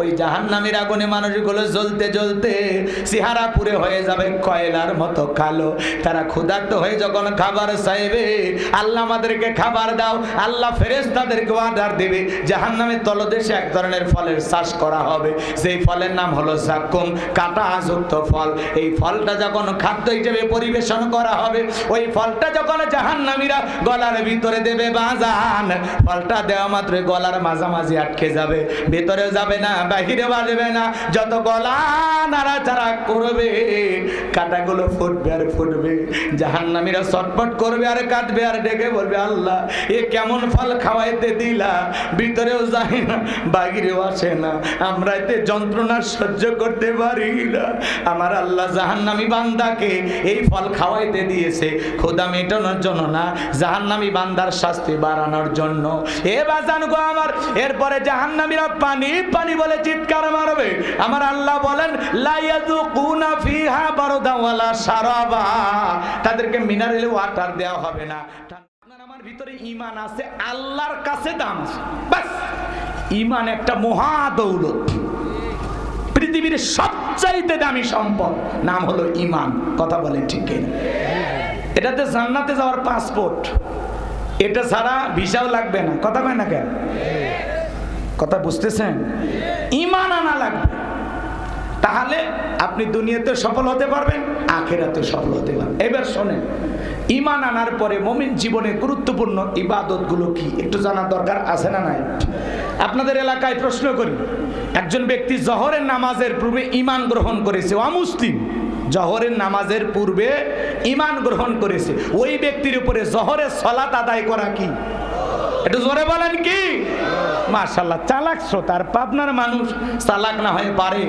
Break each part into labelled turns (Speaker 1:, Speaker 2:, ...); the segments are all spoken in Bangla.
Speaker 1: ওই জাহান্নামের আগুনে মানুষগুলো জ্বলতে জ্বলতে চেহারা পুরে হয়ে যাবে কয়লার মতো কালো। তারা ক্ষুধার্ত হয়ে যখন খাবার চাইবে, আল্লাহ আমাদেরকে খাবার দাও, আল্লাহ ফেরেস তাদেরকে অর্ডার দেবে। জাহান্নামের তলদেশে এক ধরনের ফলের চাষ করা হবে। সেই ফলের নাম হলো জাক্কুম কাটা যুক্ত ফল। এই ফলটা যখন খাদ্য হিসেবে পরিবেশন করা হবে, ওই ফলটা যখন জাহান্নামীরা গলার ভিতরে দেবে বাজান, ফলটা দেওয়া মাত্র গলার মাঝামাঝি আটকে যাবে, ভিতরেও যাবে না। বাহিরে বাজবে না। যত গলা নাড়াচাড়া করবে, কাটাগুলো ফুটবে আর ফুটবে। জাহান্নামীরা চটপট করবে আর কাটবে আর ডেকে বলবে, আল্লাহ, এ কেমন ফল খাওয়াইতে দিলা? ভিতরেও যায় না, বাহিরেও আসে না। আমরা এতে যন্ত্রণা সহ্য করতে পারি না। আমার আল্লাহ জাহান্নামী বান্দাকে এই ফল খাওয়াইতে দিয়েছে। খোদা মেটানোর জন্য না, জাহান্নামী বান্দার শাস্তি বাড়ানোর জন্য। এ বাজান গো আমার, এরপরে জাহান্নামীরা পানি পানি বলে চিৎকার মারবে। আমার আল্লাহ বলেন তাদেরকে মিনারেল ওয়াটার দেওয়া হবে না। আমার ভিতরে ঈমান আছে, আল্লাহর কাছে দাম বাস ঈমান একটা মহা দৌলত পৃথিবীর সবচাইতে দামি সম্পদ, নাম হলো ঈমান। কথা বলে ঠিক এটাতে জান্নাতে যাওয়ার পাসপোর্ট এটা ছাড়া ভিসাও লাগবে না। কথা কয় না কেন? কথা বুঝতেছেন? ইমান আনা লাগবে। তাহলে আপনি দুনিয়াতে সফল হতে পারবেন আখেরাতে সফল হতে পারবেন। এবার শোনেন ইমান আনার পরে মমিন জীবনে গুরুত্বপূর্ণ ইবাদতগুলো কি? একটু জানার দরকার আছে না নাই? আপনাদের এলাকায় প্রশ্ন করি, একজন ব্যক্তি জহরের নামাজের পূর্বে ইমান গ্রহণ করেছে অমুসলিম জহরের নামাজের পূর্বে ইমান গ্রহণ করেছে, ওই ব্যক্তির উপরে জহরের সলাত আদায় করা কি? একটু জোরে বলেন কি? মার্শাল্লাহ চালাক শ্রোতার, পাবনার মানুষ চালাক না হয়ে পারে।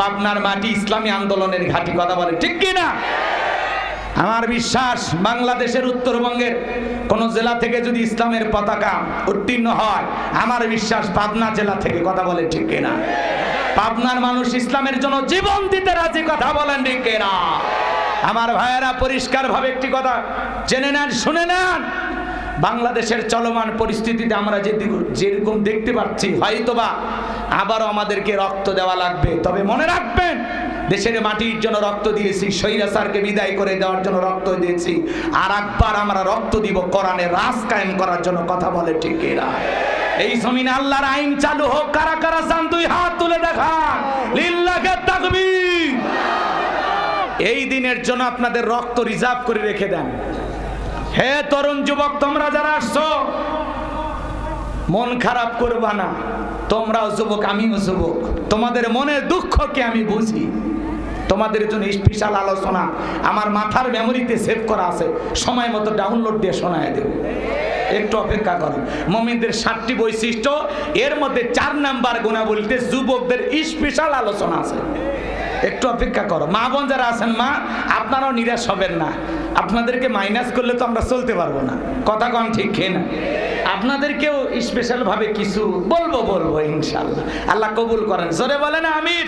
Speaker 1: পাবনার মাটি ইসলামী আন্দোলনের ঘাটি, কথা বলে। ঠিক কি না? আমার বিশ্বাস, বাংলাদেশের উত্তরবঙ্গের কোন জেলা থেকে যদি ইসলামের পতাকা উত্তীর্ণ হয়, আমার বিশ্বাস পাবনা জেলা থেকে, কথা বলে, ঠিক কিনা পাবনার মানুষ ইসলামের জন্য জীবন দিতে রাজি, কথা বলেন, ঠিক কিনা আমার ভাইয়েরা পরিষ্কার ভাবে একটি কথা জেনে নেন, শুনে নেন। বাংলাদেশের চলমান পরিস্থিতিতে আমরা যে যেরকম দেখতে পাচ্ছি, হয়তোবা আবারও আমাদেরকে রক্ত দেওয়া লাগবে। তবে মনে রাখবেন, দেশের মাটির জন্য রক্ত দিয়েছি স্বৈরাচারকে বিদায় করে দেওয়ার জন্য রক্ত দিয়েছি। আর একবার আমরা রক্ত দিব কোরআনে রাজ কায়েম করার জন্য, কথা বলে ঠিক এরা। এই জমিনে আল্লাহর আইন চালু হোক, কারা কারা চান, দুই হাত তুলে দেখান। লিল্লাহে তাকবীর। এই দিনের জন্য আপনাদের রক্ত রিজার্ভ করে রেখে দেন। হে তরুণ যুবক, তোমরা যারা আসছো, মন খারাপ করবা না। তোমরাও যুবক, আমিও যুবক। তোমাদের মনের দুঃখকে আমি বুঝি। তোমাদের জন্য স্পেশাল আলোচনা। আমার মাথার মেমোরিতে সেভ করা আছে। সময় মতো ডাউনলোড দিয়ে শোনায় দেব। একটু অপেক্ষা করো। মমিনদের সাতটি বৈশিষ্ট্য, এর মধ্যে চার নাম্বার গুণা বলতে যুবকদের স্পেশাল আলোচনা আছে। একটু অপেক্ষা করো। মা বোন যারা আছেন, মা, আপনারাও নিরাশ হবেন না। আপনাদেরকে মাইনাস করলে তো আমরা চলতে পারব না। কথা কম ঠিক খেয়ে না আপনাদেরকেও স্পেশাল ভাবে কিছু বলব বলব ইনশাল্লাহ আল্লাহ কবুল করেন। জোরে বলেন আমির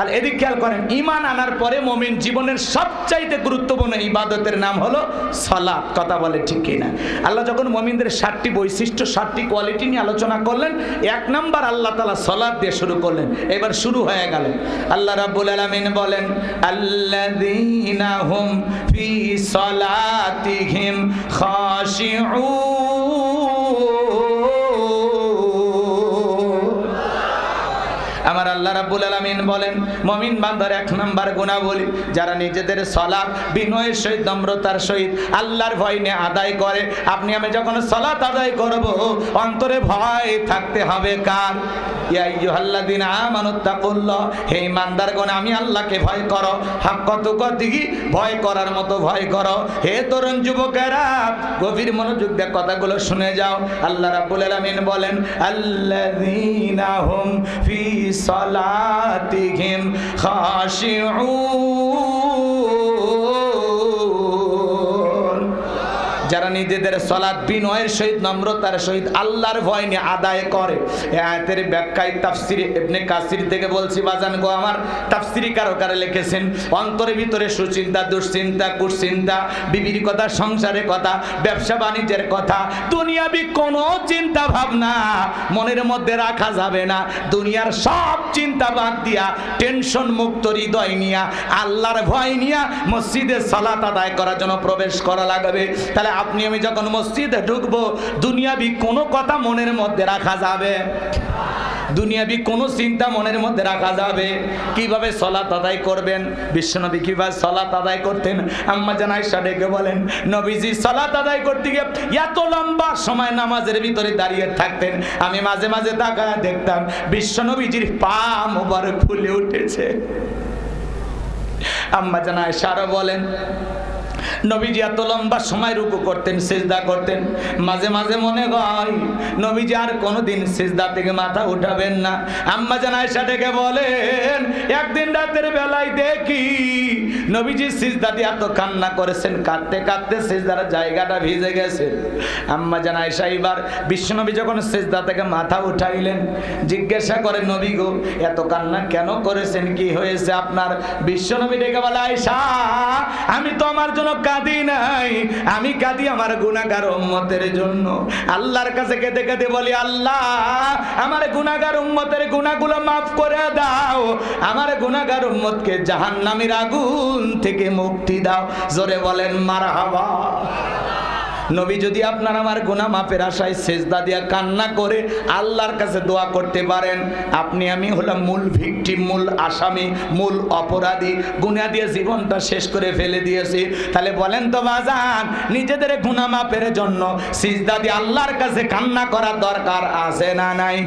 Speaker 1: আর এদিক খেয়াল করেন ইমান আনার পরে মমিন জীবনের সবচাইতে গুরুত্বপূর্ণ ইবাদতের নাম হলো সলাপ কথা বলে ঠিক কিনা? আল্লাহ যখন মমিনদের সাতটি বৈশিষ্ট্য, সাতটি কোয়ালিটি নিয়ে আলোচনা করলেন, এক নম্বর আল্লাহ তালা সলাপ দিয়ে শুরু করলেন। এবার শুরু হয়ে গেল। আল্লাহ রাব্বুল আলামিন বলেন খাশিউন। আল্লাহ রাব্বুল আলামিন বলেন, মমিন বান্দার এক নাম্বার গুণাবলী, যারা নিজেদের সলাপ বিনয়ের সহিত, নম্রতার সহিত আল্লাহর ভয় নিয়ে আদায় করে, আপনি আমি যখন সলাত আদায় করব, অন্তরে ভয় থাকতে হবে কার? হে ইমানদারগণ আমি আল্লাহকে ভয় করো, হাক্ক তুকতিহি ভয় করার মতো ভয় করো। হে তরুণ যুবকেরা, গভীর মনোযোগ দিয়ে কথাগুলো শুনে যাও। আল্লাহ রাব্বুল আলামিন বলেন, আল্লাযীনা হুম ফি صلاتهم خاشعون যারা নিজেদের সলাৎ বিনয়ের সহিত নম্রতার সহিত আল্লাহর ভয় নিয়ে আদায় করে আয়াতের ব্যাখ্যায় তাফসির ইবনে কাসির থেকে বলছি, বাজান গো আমার তাফসিরি কারকারে লিখেছেন, অন্তরের ভিতরে সুচিন্তা, দুশ্চিন্তা, কুশ্চিন্তা, বিবির কথা, সংসারের কথা, ব্যবসা বাণিজ্যের কথা, দুনিয়াবি কোনো চিন্তা ভাবনা মনের মধ্যে রাখা যাবে না। দুনিয়ার সব চিন্তা বাদ দিয়া, টেনশন মুক্ত হৃদয় নিয়া, আল্লাহর ভয় নিয়া মসজিদে সালাত আদায় করার জন্য প্রবেশ করা লাগবে। তাহলে আপনি, আমি যখন মসজিদে ঢুকবো, দুনিয়াবি কোনো কথা মনের মধ্যে রাখা যাবে? দুনিয়াবি কোনো চিন্তা মনের মধ্যে রাখা যাবে? কীভাবে সলাত আদায় করবেন? বিশ্বনবী কীভাবে সলাত আদায় করতেন? আম্মা জান আয়েশা ডেকে বলেন, নবীজি, সলাত আদায় করতে গিয়ে এত লম্বা সময় নামাজের ভিতরে দাঁড়িয়ে থাকতেন। আমি মাঝে মাঝে তাকায় দেখতাম, বিশ্বনবীজির পা মোবারক ফুলে উঠেছে। আম্মা জান আয়েশা আরও বলেন নবীজি এত লম্বা সময় রুকু করতেন, সেজদা করতেন। মাঝে মাঝে মনে হয়, নবীজি আর কোনোদিন সেজদা থেকে মাথা উঠাবেন না। আম্মা জান আয়েশা ডেকে বলেন, একদিন রাতের বেলায় দেখি নবীজি সিজদা এত কান্না করেছেন, কাঁদতে কাঁদতে সিজদার জায়গাটা ভিজে গেছে। আম্মা জান আয়েশা এবার বিশ্বনবী যখন সিজদা থেকে মাথা উঠাইলেন, জিজ্ঞাসা করে, নবী গো, এত কান্না কেন করেছেন? কি হয়েছে আপনার? বিশ্বনবী ডেকে বলে, আয়েশা, আমি তো আমার জন্য কাঁদি নাই। আমি কাঁদি আমার গুণাগার উম্মতের জন্য। আল্লাহর কাছে কেঁদে কেঁদে বলি, আল্লাহ, আমার গুণাগার উম্মতের গুণাগুলো মাফ করে দাও। আমার গুণাগার উম্মতকে জাহান্নামের আগুন থেকে মুক্তি দাও। জোরে বলেন মারা মারহাবা। নবী যদি আপনার আমার গুনাহ মাপের আশায় সেজদা দিয়া কান্না করে আল্লাহর কাছে দোয়া করতে পারেন, আপনি আমি হলাম মূল ভিকটিম মূল আসামি, মূল অপরাধী। গুনাহ দিয়ে জীবনটা শেষ করে ফেলে দিয়েছি। তাহলে বলেন তো বাজান, নিজেদের গুনাহ মাপের জন্য সিজদা দিয়ে আল্লাহর কাছে কান্না করার দরকার আছে না নাই?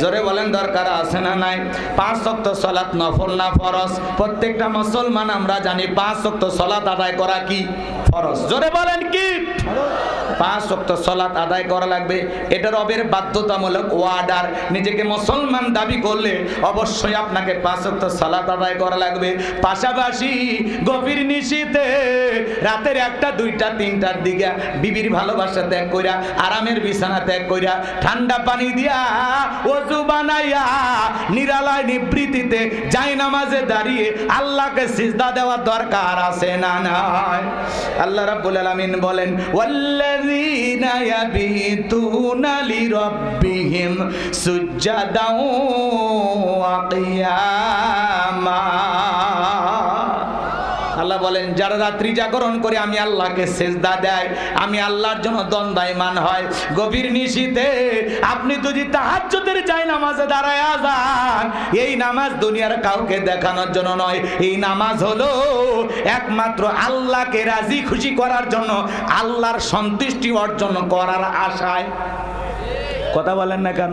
Speaker 1: জোরে বলেন, দরকার আছে না নাই? পাঁচ শক্ত সলাৎ নফল না ফরজ? প্রত্যেকটা মুসলমান আমরা জানি পাঁচ শক্ত সলাৎ আদায় করা কি? ফরজ। জোরে বলেন কি? পাঁচ আদায় করা লাগবে। এটা রবের বাধ্যতামূলক ওয়ার্ডার নিজেকে মুসলমান দাবি করলে অবশ্যই আপনাকে পাঁচ আদায় করা লাগবে। পাশাপাশি গভীর নিশীতে রাতের একটা দুইটা তিনটার দিকে বিবির ভালোবাসা ত্যাগ কইরা আরামের বিছানা ত্যাগ কইরা ঠান্ডা পানি দিয়া বানাইয়া নিরালয় নিবৃত্তিতে যাই নামাজে দাঁড়িয়ে আল্লাহকে সিজদা দেওয়ার দরকার আছে না নাই? আল্লাহ রাব্বুল আলামিন বলেন, ওয়াল্লাযীনা ইয়াবিতুনা লিরাব্বিহিম সুজ্জাদাও ওয়া কিয়ামা। বলেন, যারা রাত্রি জাগরণ করে আমি আল্লাহকে সেজদা দেয়, আমি আল্লাহর জন্য দ্বন্দ্বায়মান হয়। গভীর নিশীতে আপনি যদি তাহাজ্জুদের চাই নামাজে দাঁড়ায় যান, এই নামাজ দুনিয়ার কাউকে দেখানোর জন্য নয়। এই নামাজ হলো একমাত্র আল্লাহকে রাজি খুশি করার জন্য, আল্লাহর সন্তুষ্টি অর্জন করার আশায়। কথা বলেন না কেন?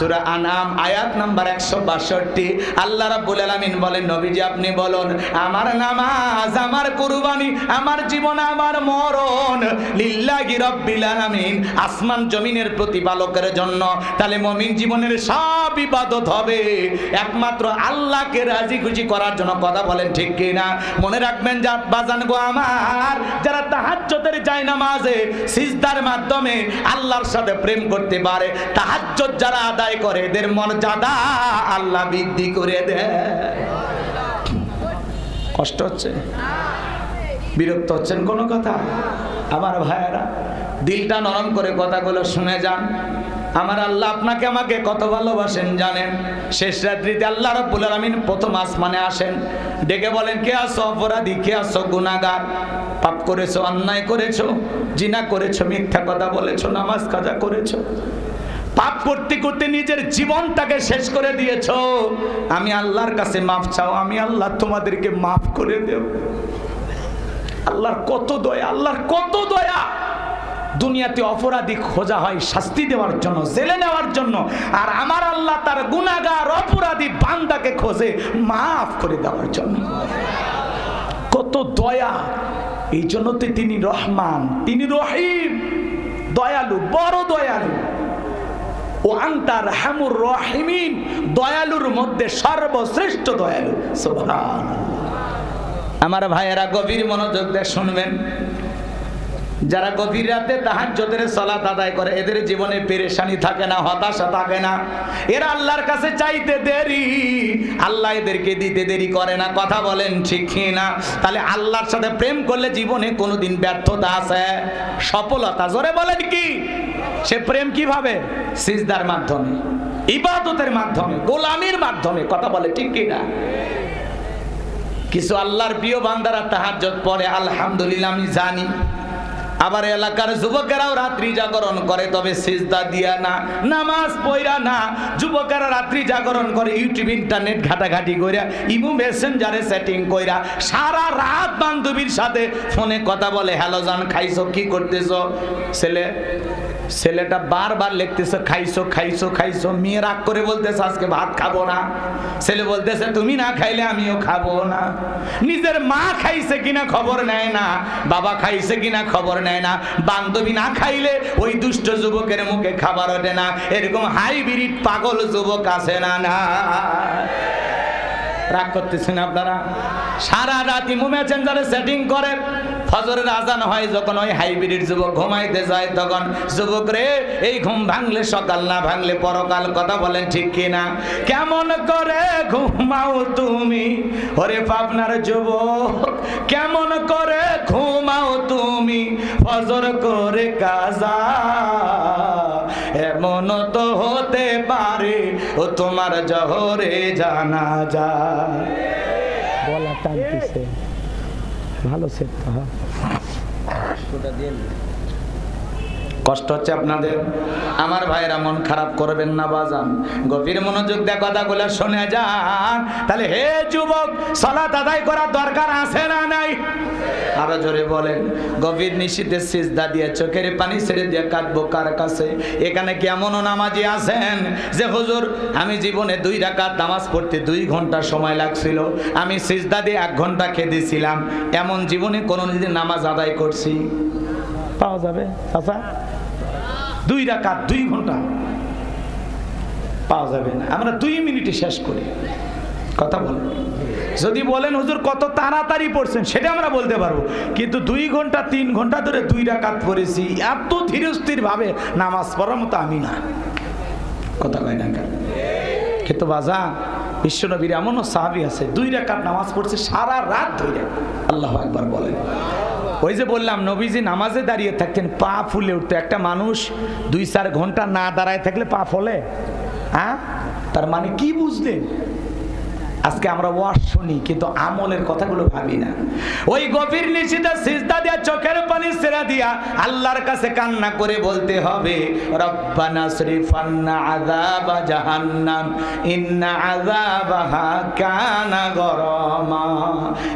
Speaker 1: সূরা আনাম আয়াত নাম্বার 162 আল্লাহ রাব্বুল আলামিন বলেন আপনি বলুন, আমার নামাজ, আমার কুরবানি, আমার জীবন, আমার মরণ আসমান জমিনের প্রতিপালকের জন্য। তাহলে মুমিন জীবনের সব ইবাদত হবে। একমাত্র আল্লাহকে রাজি খুশি করার জন্য কথা বলেন ঠিক কি না মনে রাখবেন যা বাজান গো আমার, যারা তাহাজ্জুদের যায় নামাজে সিজদার মাধ্যমে আল্লাহর সাথে প্রেম করতে পারে, তাহাজ্জুদ যারা আদায় করে, এদের মর্যাদা আল্লাহ বৃদ্ধি করে দেয়। কষ্ট হচ্ছে? বিরক্ত হচ্ছেন কোনো কথা? আমার ভাইয়েরা, দিলটা নরম করে কথাগুলো শুনে যান। আমার আল্লাহ আপনাকে আমাকে কত ভালোবাসেন জানেন? শেষ রাত্রিতে আল্লাহ রব্বুল আলামিন প্রথম আসমানে আসেন। ডেকে বলেন, কে আসো অপরাধী? কে আসো গুনাহগার? পাপ করেছ, অন্যায় করেছ, জিনা করেছ, মিথ্যা কথা বলেছ, নামাজ কাজা করেছ? পাপ করতে করতে নিজের জীবনটাকে শেষ করে দিয়েছ। আমি আল্লাহর কাছে মাফ চাও, আমি আল্লাহ তোমাদেরকে মাফ করে দেব। আল্লাহর কত দয়া, আল্লাহর কত দয়া। দুনিয়াতে অপরাধী খোঁজা হয় শাস্তি দেওয়ার জন্য, জেলে নেওয়ার জন্য। আর আমার আল্লাহ তার গুনাগার অপরাধী বান্দাকে খোঁজে মাফ করে দেওয়ার জন্য। কত দয়া। এই জন্য তো তিনি রহমান, তিনি রহিম। দয়ালু, বড় দয়ালু। ও আন্তার হামুর রহিমিন, দয়ালুর মধ্যে সর্বশ্রেষ্ঠ দয়ালু। সুবহান আমার ভাইয়েরা, গভীর মনোযোগ দিয়ে শুনবেন। যারা গভীর রাতে তাহাজ্জুদের সালাত আদায় করে, এদের জীবনে পেরেশানি থাকে না, হতাশা থাকে না। এরা আল্লাহর কাছে চাইতে দেরি। আল্লাহ এদেরকে দিতে দেরি করে না। কথা বলেন ঠিক না? তাহলে আল্লাহর সাথে প্রেম করলে জীবনে কোনোদিন ব্যর্থতা আছে? সফলতা, জোরে বলেন কি? সে প্রেম কীভাবে? সিজদার মাধ্যমে, ইবাদতের মাধ্যমে, গোলামির মাধ্যমে, কথা বলে ঠিক কি না কিছু আল্লাহর প্রিয় বান্দারা তাহাজ্জত পড়ে, আলহামদুলিল্লাহ, আমি জানি। আবার এলাকার যুবকেরাও রাত্রি জাগরণ করে, তবে সিজদা দিয়া না, নামাজ পড়া না। যুবকেরা রাত্রি জাগরণ করে, ইউটিউব, ইন্টারনেট ঘাটাঘাটি কইরা, ইমু মেসেঞ্জারে সেটিং কইরা, সারা রাত বান্ধবীর সাথে ফোনে কথা বলে, হ্যালো জান, খাইছো, কি করতেছো? ছেলে ছেলেটা বারবার লিখতেছে, খাইছো খাইছো খাইছো। মেয়ে রাগ করে বলতেছে, আজকে ভাত খাব না। ছেলে বলতেছে, তুমি না খাইলে আমিও খাব না। নিজের মা খাইছে কিনা খবর নেয় না, বাবা খাইছে কিনা খবর নেয় না। বান্ধবী না খাইলে ওই দুষ্ট যুবকের মুখে খাবার ওঠে না। এরকম হাইব্রিড পাগল যুবক আছে না না। রাগ করতেছেন আপনারা? সারা রাত ইমু মেসেঞ্জারে সেটিং করে। ফজরের আজান হয়, যখন ওই হাইব্রিড যুবক ঘুমাইতে যায়, তখন যুবক রে এই ঘুম ভাঙলে, সকাল না ভাঙলে পরকাল কথা বলেন ঠিক কিনা? কেমন করে ঘুমাও তুমি? ওরে পাবনার যুবক, কেমন করে ঘুমাও তুমি? ফজর করে কাজা এমন তো হতে পারে, ও তোমার জহরে জানা যা বলা টানতেছে ভালো সেট হ্যাঁ। কষ্ট হচ্ছে আপনাদের? আমার ভাইয়েরা মন খারাপ করবেন না, বাজান। গভীর মনোযোগ দিয়ে কথাগুলো শোনা যান। তাহলে হে যুবক সলা দাদাই করার দরকার আছে না নাই আরও জোরে বলেন, গভীর নিশীতে সিজদা দিয়ে চোখের পানি ছেড়ে দিয়ে কাটবো কার কাছে? এখানে কেমনও নামাজি আছেন যে, হুজুর, আমি জীবনে দুই রাকাত নামাজ পড়তে দুই ঘণ্টা সময় লাগছিল। আমি সিজদা দিয়ে এক ঘণ্টা খেতেছিলাম এমন জীবনে কোনো দিন নামাজ আদায় করছি? পাওয়া যাবে, চাচা? দুই রাকাত, দুই ঘণ্টা। পাওয়া যাবে না। আমরা দুই মিনিটে শেষ করি। কথা বলেন যদি বলেন, হুজুর, কত তাড়াতাড়ি পড়ছেন? সেটা আমরা বলতে পারব। কিন্তু দুই ঘণ্টা, তিন ঘণ্টা ধরে দুই রাকাত পড়েছি, এত ধীরে স্থির ভাবে নামাজ পড়ার মতো আমি না। কথা কয় না কেন? কিন্তু বাজা বিশ্বনবীর এমনও সাহাবি আছে, দুই রাকাত নামাজ পড়ছে, সারা রাত ধরে। আল্লাহ একবার বলেন। ওই যে বললাম, নবীজি নামাজে দাঁড়িয়ে থাকতেন, পা ফুলে উঠতো। একটা মানুষ দুই চার ঘণ্টা না দাঁড়ায় থাকলে পা ফলে? হ্যাঁ? তার মানে কি বুঝলেন? আজকে আমরা ওয়াজ শুনি, কিন্তু আমলের কথাগুলো ভাবি না। ওই গভীর নিশিতে সিজদা দিয়া, চোখের পানি সেরা দিয়া আল্লাহর কাছে কান্না করে বলতে হবে, রব্বানা শরীফান্না আযাবা জাহান্নাম, ইন্না আযাবাহা কানা গরমা।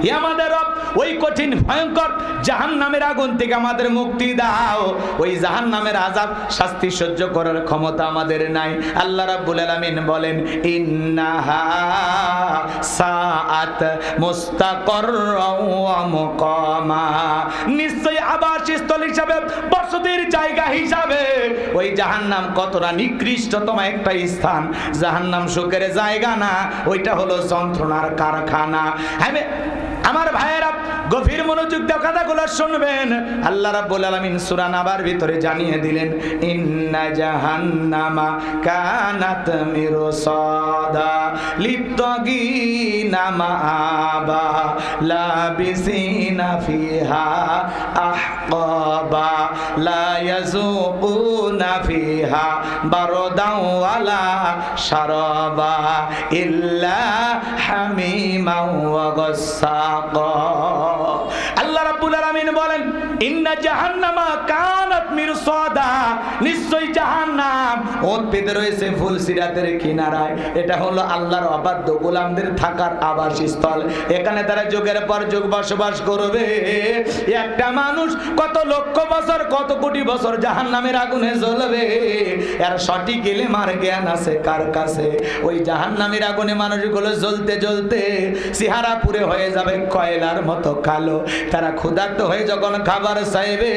Speaker 1: হে আমাদের রব, ওই কঠিন, ভয়ঙ্কর জাহান্নামের আগুন থেকে আমাদের মুক্তি দাও। ওই জাহান্নামের আযাব শাস্তি সহ্য করার ক্ষমতা আমাদের নাই। আল্লাহ রাব্বুল আলামিন বলেন, ইন্নাহা সাআত মুকামা। নিশ্চয়ই আবাসস্থল হিসাবে, বসতির জায়গা হিসাবে। ওই জাহান্নাম কতটা নিকৃষ্টতম একটা স্থান। জাহান্নাম সুখের জায়গা না, ওইটা হলো যন্ত্রণার কারখানা। হ্যাঁ আমার ভাইয়েরা গভীর মনোযোগ দিয়ে কথাগুলো শুনবেন। আল্লাহ রাব্বুল আলামিন সূরা নাবার ভিতরে জানিয়ে দিলেন, ইন্না জাহান্নামা কানাত মিরসাদা লিত্তাগিনা মাআবা লাবিসিনা ফিহা আহকাবা লা ইয়াযুকুনা ফিহা বারদাও ওয়ালা শারাবা ইল্লা হামিমান ওয়া গাসসাকা আল্লাহ রাব্বুল আলামিন বলেন ইন্না জাহান্নামা কানাত মিরসাদা। ওত পেতে রয়েছে ফুল সিরাতের কিনারায়। এটা হলো আল্লাহর অবাধ্য গোলামদের থাকার আবাসস্থল। এখানে তারা যুগের পর যুগ বসবাস করবে। একটা মানুষ কত লক্ষ বছর, কত কোটি বছর জাহান নামের আগুনে জ্বলবে। এর সঠিক এলে মার জ্ঞান আছে কার কাছে? ওই জাহান নামের আগুনে মানুষগুলো জ্বলতে জ্বলতে সিহারা পুরে হয়ে যাবে কয়লার মতো কালো। তারা ক্ষুধার্ত হয়ে যখন খাবার চাইবে,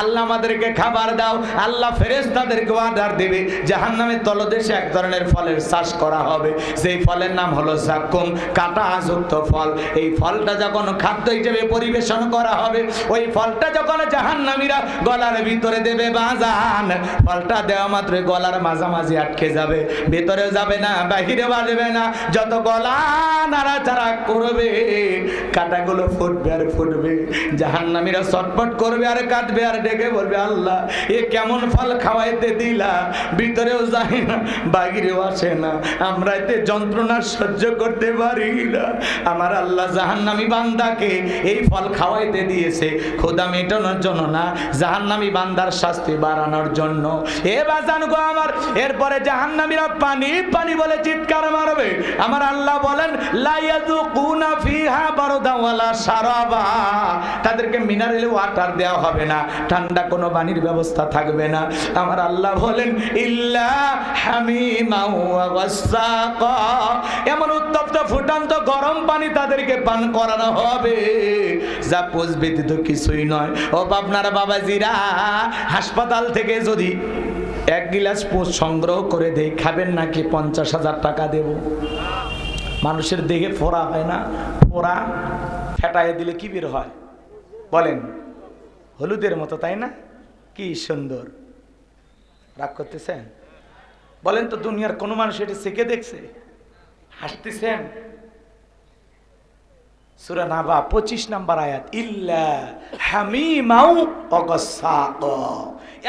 Speaker 1: আল্লাহ আমাদেরকে খাবার দাও, আল্লাহ ফেরেস তাদেরকে অর্ডার দেবে। জাহান নামের তলদেশে এক ধরনের ফলের চাষ করা হবে। সেই ফলের নাম হলো জাকুম কাটা যুক্ত ফল। এই ফলটা যখন খাদ্য হিসেবে পরিবেশন করা হবে, ওই ফলটা যখন জাহান্নামীরা গলার ভিতরে দেবে বাজান, ফলটা দেওয়া মাত্র গলার মাঝামাঝি আটকে যাবে। ভেতরেও যাবে না বাহিরে বাজবে না। যত গলা নাড়াচাড়া করবে, কাটাগুলো ফুটবে আর ফুটবে। জাহান্নামীরা চটপট করবে আর কাটবে আর ডেকে বলবে, আল্লাহ, এ কেমন ফল খাওয়াইতে দিলা? ভিতরেও যায় না, বাহিরেও আসে না। আমরা এতে যন্ত্রণা সহ্য করতে পারি না। আমার আল্লাহ জাহান্নামী বান্দাকে এই ফল খাওয়াইতে দিয়েছে। খোদা মেটানোর জন্য না, জাহান্নামী বান্দার শাস্তি বাড়ানোর জন্য। এ বাজান গো আমার, এরপরে জাহান্নামীরা পানি পানি বলে চিৎকার মারবে। আমার আল্লাহ বলেন লাইয়াযুকুনা ফিহা বারদা ওয়ালা শারাবা। তাদেরকে মিনারেল ওয়াটার দেওয়া হবে না, ঠান্ডা কোনো পানির ব্যবস্থা থাকবে না। আমার আল্লাহ বলেন এমন উত্তপ্ত ফুটান্ত গরম পানি তাদেরকে পান করানো হবে, যা পোষ ব্যতীত কিছুই নয়। ও আপনারা বাবাজিরা, হাসপাতাল থেকে যদি এক গিলাস পোষ সংগ্রহ করে দেই, খাবেন নাকি পঞ্চাশ হাজার টাকা দেব? মানুষের দেহে ফোড়া হয় না, ফোড়া ফেটায় দিলে কি বের হয়? বলেন, হলুদের মতো, তাই না? কি সুন্দর। রাগ করতেছেন? বলেন তো দুনিয়ার কোনো মানুষ এটি শিখে দেখছে? হাসতেছেন? সুরা নাবা পঁচিশ নাম্বার আয়াত, ইল্লা হামিমাউ অগসাক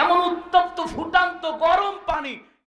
Speaker 1: এমন উত্তপ্ত, ফুটান্ত, গরম পানি